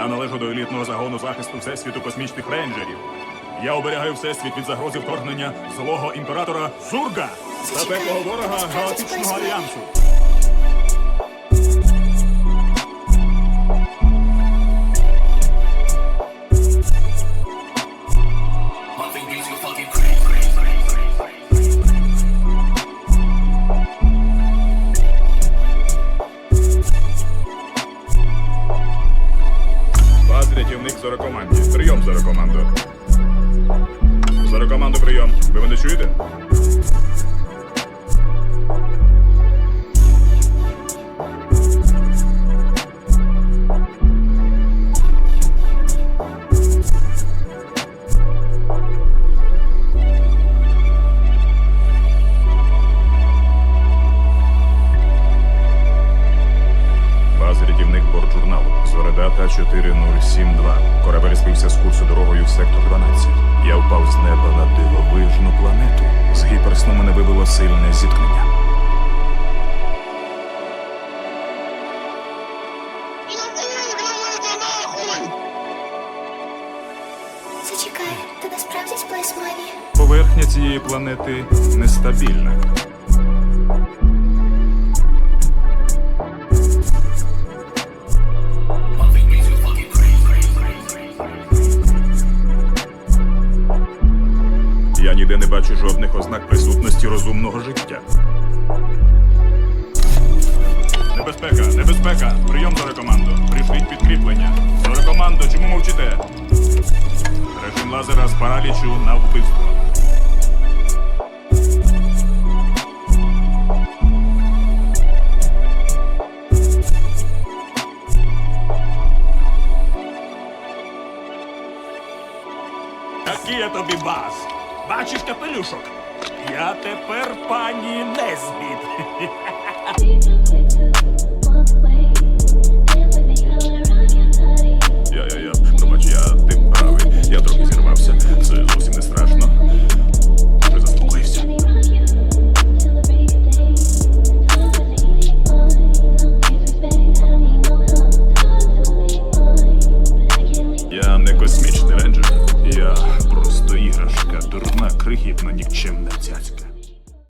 Я належу до елітного загону захисту Всесвіту космічних рейнджерів. Я оберігаю Всесвіт від загрози вторгнення злого імператора Зурга та пеклого ворога Галактичного альянсу. Баз рятівник зорокоманді. Прийом зорокоманду. Зорокоманду прийом. Ви мене чуєте? Зоредата 4072. Корабель збився з курсу дорогою в сектор 12. Я впав з неба на дивовижну планету. З гіперсну мене вибило сильне зіткнення. Зачекай, ти насправді з Плейсманії? Поверхня цієї планети нестабільна. Я ніде не бачу жодних ознак присутності розумного життя. Небезпека, небезпека! Прийом зорекомандо. Прийшліть підкріплення. Зорекомандо, чому мовчите? Режим лазера з паралічу на вбивство. Такий я тобі бас. Бачиш капелюшок? Я тепер пані Незбіт.